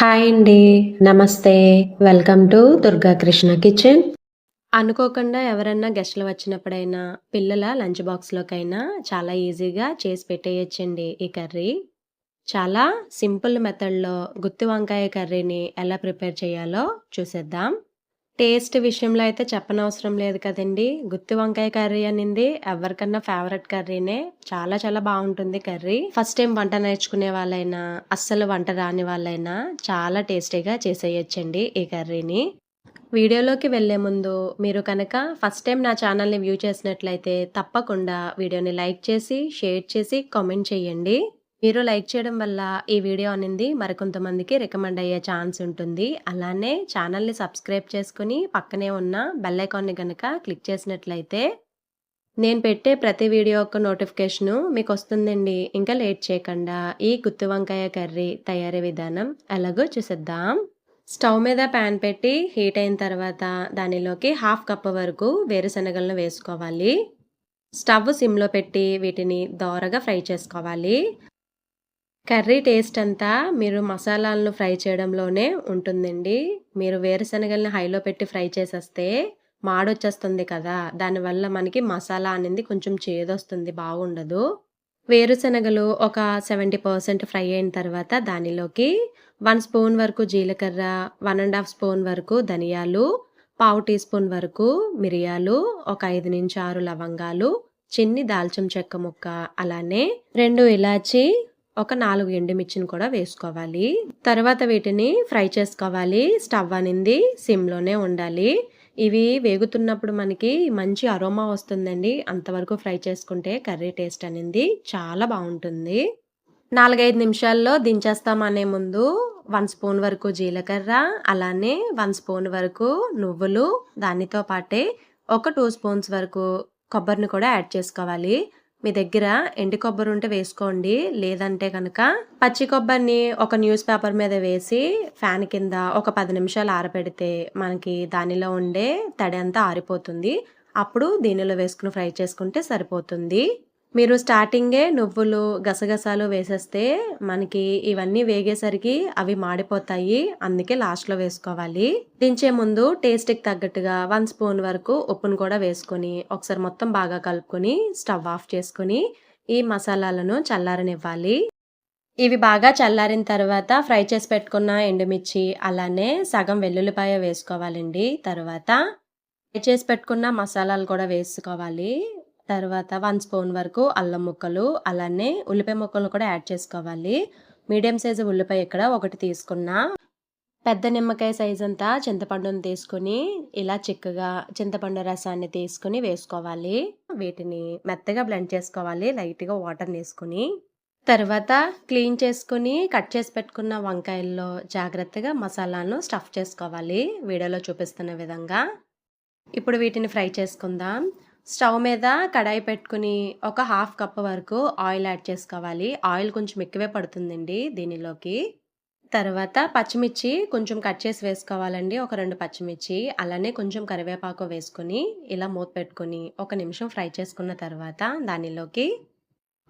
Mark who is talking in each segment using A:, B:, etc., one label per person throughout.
A: Hi అండి. నమస్తే. Welcome to Durga Krishna kitchen. అనుకోకుండా ఎవరన్నా గెస్ట్లు వచ్చినప్పుడైనా పిల్లల లంచ్ బాక్స్లోకైనా చాలా ఈజీగా చేసి పెట్టేయచ్చండి ఈ కర్రీ. చాలా సింపుల్ మెథడ్లో గుత్తి వంకాయ కర్రీని ఎలా ప్రిపేర్ చేయాలో చూసేద్దాం. టేస్ట్ విషయంలో అయితే చెప్పనవసరం లేదు కదండి. గుత్తి వంకాయ కర్రీ అనింది ఎవరికన్నా ఫేవరెట్ కర్రీనే. చాలా చాలా బాగుంటుంది కర్రీ. ఫస్ట్ టైం వంట నేర్చుకునే వాళ్ళైనా అస్సలు వంట రాని వాళ్ళైనా చాలా టేస్టీగా చేసేయచ్చండి ఈ కర్రీని. వీడియోలోకి వెళ్ళే ముందు మీరు కనుక ఫస్ట్ టైం నా ఛానల్ని వ్యూ చేసినట్లయితే తప్పకుండా వీడియోని లైక్ చేసి షేర్ చేసి కామెంట్ చేయండి. మీరు లైక్ చేయడం వల్ల ఈ వీడియో అనేది. మరికొంతమందికి రికమెండ్ అయ్యే ఛాన్స్ ఉంటుంది. అలానే ఛానల్ని సబ్స్క్రైబ్ చేసుకుని పక్కనే ఉన్న బెల్ ఐకాన్ని కనుక క్లిక్ చేసినట్లయితే నేను పెట్టే ప్రతి వీడియో యొక్క నోటిఫికేషను మీకు వస్తుందండి ఇంకా లేట్ చేయకుండా ఈ గుత్తి వంకాయ కర్రీ తయారీ విధానం ఎలాగో చూసిద్దాం. స్టవ్ మీద ప్యాన్ పెట్టి హీట్ అయిన తర్వాత దానిలోకి హాఫ్ కప్ వరకు వేరుశనగలను వేసుకోవాలి. స్టవ్ సిమ్లో పెట్టి వీటిని దోరగా ఫ్రై చేసుకోవాలి. కర్రీ టేస్ట్ అంతా మీరు మసాలాలను ఫ్రై చేయడంలోనే ఉంటుందండి. మీరు వేరుశనగల్ని హైలో పెట్టి ఫ్రై చేసేస్తే మాడొచ్చేస్తుంది కదా. దానివల్ల మనకి మసాలా అనేది కొంచెం చేదొస్తుంది బాగుండదు. వేరుశనగలు ఒక సెవెంటీ పర్సెంట్ ఫ్రై అయిన తర్వాత దానిలోకి వన్ స్పూన్ వరకు జీలకర్ర వన్ అండ్ హాఫ్ స్పూన్ వరకు ధనియాలు పావు టీ స్పూన్ వరకు మిరియాలు ఒక ఐదు నుంచి ఆరు లవంగాలు చిన్ని దాల్చిన చెక్క ముక్క అలానే రెండు ఇలాచి ఒక నాలుగు ఎండుమిర్చిని కూడా వేసుకోవాలి. తర్వాత వీటిని ఫ్రై చేసుకోవాలి. స్టవ్ అనేది సిమ్లోనే ఉండాలి. ఇవి వేగుతున్నప్పుడు మనకి మంచి అరోమా వస్తుందండి. అంతవరకు ఫ్రై చేసుకుంటే కర్రీ టేస్ట్ అనేది. చాలా బాగుంటుంది. నాలుగైదు నిమిషాల్లో దించేస్తామనే ముందు వన్ స్పూన్ వరకు జీలకర్ర అలానే వన్ స్పూన్ వరకు నువ్వులు దానితో పాటే ఒక టూ స్పూన్స్ వరకు కొబ్బరిని కూడా యాడ్ చేసుకోవాలి. మీ దగ్గర ఎండి కొబ్బరి ఉంటే వేసుకోండి. లేదంటే కనుక పచ్చి కొబ్బరిని ఒక న్యూస్ పేపర్ మీద వేసి ఫ్యాన్ కింద ఒక పది నిమిషాలు ఆరబెడితే మనకి దానిలో ఉండే తడి అంతా ఆరిపోతుంది. అప్పుడు దీనిలో వేసుకుని ఫ్రై చేసుకుంటే సరిపోతుంది. మీరు స్టార్టింగే నువ్వులు గసగసాలు వేసేస్తే మనకి ఇవన్నీ వేగేసరికి అవి మాడిపోతాయి. అందుకే లాస్ట్లో వేసుకోవాలి. దించే ముందు టేస్ట్కి తగ్గట్టుగా వన్ స్పూన్ వరకు ఉప్పును కూడా వేసుకొని ఒకసారి మొత్తం బాగా కలుపుకొని స్టవ్ ఆఫ్ చేసుకొని ఈ మసాలాలను చల్లారనివ్వాలి. ఇవి బాగా చల్లారిన తర్వాత ఫ్రై చేసి పెట్టుకున్న ఎండుమిర్చి అలానే సగం వెల్లుల్లిపాయ వేసుకోవాలండి. తర్వాత ఫ్రై చేసి పెట్టుకున్న మసాలాలు కూడా వేసుకోవాలి. తర్వాత వన్ స్పూన్ వరకు అల్లం ముక్కలు అలానే ఉల్లిపాయ ముక్కలు కూడా యాడ్ చేసుకోవాలి. మీడియం సైజు ఉల్లిపాయ ఇక్కడ ఒకటి తీసుకున్నా. పెద్ద నిమ్మకాయ సైజ్ అంతా చింతపండుని తీసుకుని ఇలా చిక్కగా చింతపండు రసాన్ని తీసుకుని వేసుకోవాలి. వీటిని మెత్తగా బ్లెండ్ చేసుకోవాలి లైట్గా వాటర్ వేసుకుని తర్వాత క్లీన్ చేసుకుని కట్ చేసి పెట్టుకున్న వంకాయల్లో జాగ్రత్తగా మసాలాను స్టఫ్ చేసుకోవాలి. వీడియోలో చూపిస్తున్న విధంగా. ఇప్పుడు వీటిని ఫ్రై చేసుకుందాం. స్టవ్ మీద కడాయి పెట్టుకుని ఒక హాఫ్ కప్ వరకు ఆయిల్ యాడ్ చేసుకోవాలి. ఆయిల్ కొంచెం ఎక్కువే పడుతుందండి దీనిలోకి. తర్వాత పచ్చిమిర్చి కొంచెం కట్ చేసి వేసుకోవాలండి. ఒక రెండు పచ్చిమిర్చి అలానే కొంచెం కరివేపాకు వేసుకొని ఇలా మూత పెట్టుకొని ఒక నిమిషం ఫ్రై చేసుకున్న తర్వాత దానిలోకి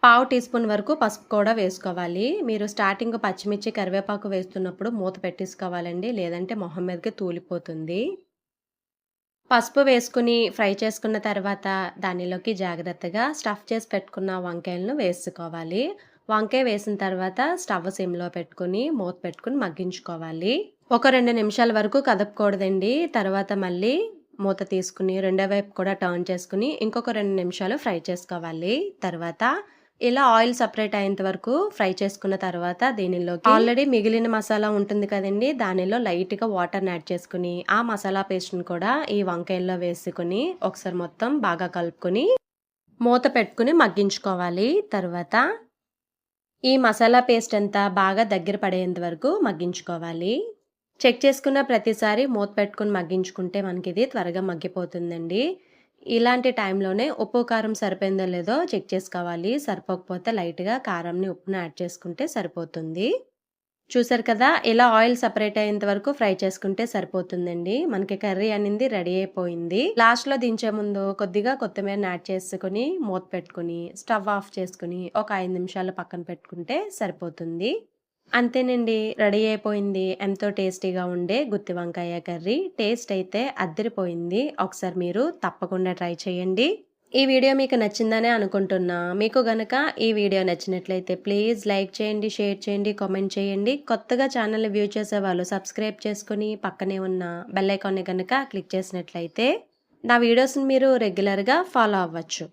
A: పావు టీ స్పూన్ వరకు పసుపు కూడా వేసుకోవాలి. మీరు స్టార్టింగ్ పచ్చిమిర్చి కరివేపాకు వేస్తున్నప్పుడు మూత పెట్టేసుకోవాలండి. లేదంటే మొహం మీదకి తూలిపోతుంది. పసుపు వేసుకుని ఫ్రై చేసుకున్న తర్వాత దానిలోకి జాగ్రత్తగా స్టఫ్ చేసి పెట్టుకున్న వంకాయలను వేసుకోవాలి. వంకాయ వేసిన తర్వాత స్టవ్ సిమ్లో పెట్టుకుని మూత పెట్టుకుని మగ్గించుకోవాలి. ఒక రెండు నిమిషాల వరకు కదపకూడదండి. తర్వాత మళ్ళీ మూత తీసుకుని రెండో వైపు కూడా టర్న్ చేసుకుని ఇంకొక రెండు నిమిషాలు ఫ్రై చేసుకోవాలి. తర్వాత ఇలా ఆయిల్ సపరేట్ అయ్యేంత వరకు ఫ్రై చేసుకున్న తర్వాత దీనిలోకి ఆల్రెడీ మిగిలిన మసాలా ఉంటుంది కదండి దానిలో లైట్గా వాటర్ యాడ్ చేసుకుని ఆ మసాలా పేస్ట్ని కూడా ఈ వంకాయల్లో వేసుకుని ఒకసారి మొత్తం బాగా కలుపుకొని మూత పెట్టుకుని మగ్గించుకోవాలి. తర్వాత ఈ మసాలా పేస్ట్ అంతా బాగా దగ్గర పడేంత వరకు మగ్గించుకోవాలి. చెక్ చేసుకున్న ప్రతిసారి మూత పెట్టుకుని మగ్గించుకుంటే మనకి ఇది త్వరగా మగ్గిపోతుందండి. ఇలాంటి టైంలోనే ఉప్పు కారం సరిపోయిందో లేదో చెక్ చేసుకోవాలి. సరిపోకపోతే లైట్గా కారంని ఉప్పుని యాడ్ చేసుకుంటే సరిపోతుంది. చూసారు కదా ఇలా ఆయిల్ సపరేట్ అయ్యేంత వరకు ఫ్రై చేసుకుంటే సరిపోతుందండి. మనకి కర్రీ అనేది రెడీ అయిపోయింది. లాస్ట్లో దించే ముందు కొద్దిగా కొత్తిమీరని యాడ్ చేసుకుని మూత పెట్టుకుని స్టవ్ ఆఫ్ చేసుకుని ఒక ఐదు నిమిషాలు పక్కన పెట్టుకుంటే సరిపోతుంది. అంతేనండి. రెడీ అయిపోయింది. ఎంతో టేస్టీగా ఉండే గుత్తి వంకాయ కర్రీ. టేస్ట్ అయితే అద్దరిపోయింది. ఒకసారి మీరు తప్పకుండా ట్రై చేయండి. ఈ వీడియో మీకు నచ్చిందనే అనుకుంటున్నా. మీకు గనక ఈ వీడియో నచ్చినట్లయితే ప్లీజ్ లైక్ చేయండి షేర్ చేయండి కామెంట్ చేయండి. కొత్తగా ఛానల్ వ్యూ చేసే వాళ్ళు సబ్స్క్రైబ్ చేసుకుని పక్కనే ఉన్న బెల్ ఐకాన్ని కనుక క్లిక్ చేసినట్లయితే నా వీడియోస్ని మీరు రెగ్యులర్గా ఫాలో అవ్వచ్చు.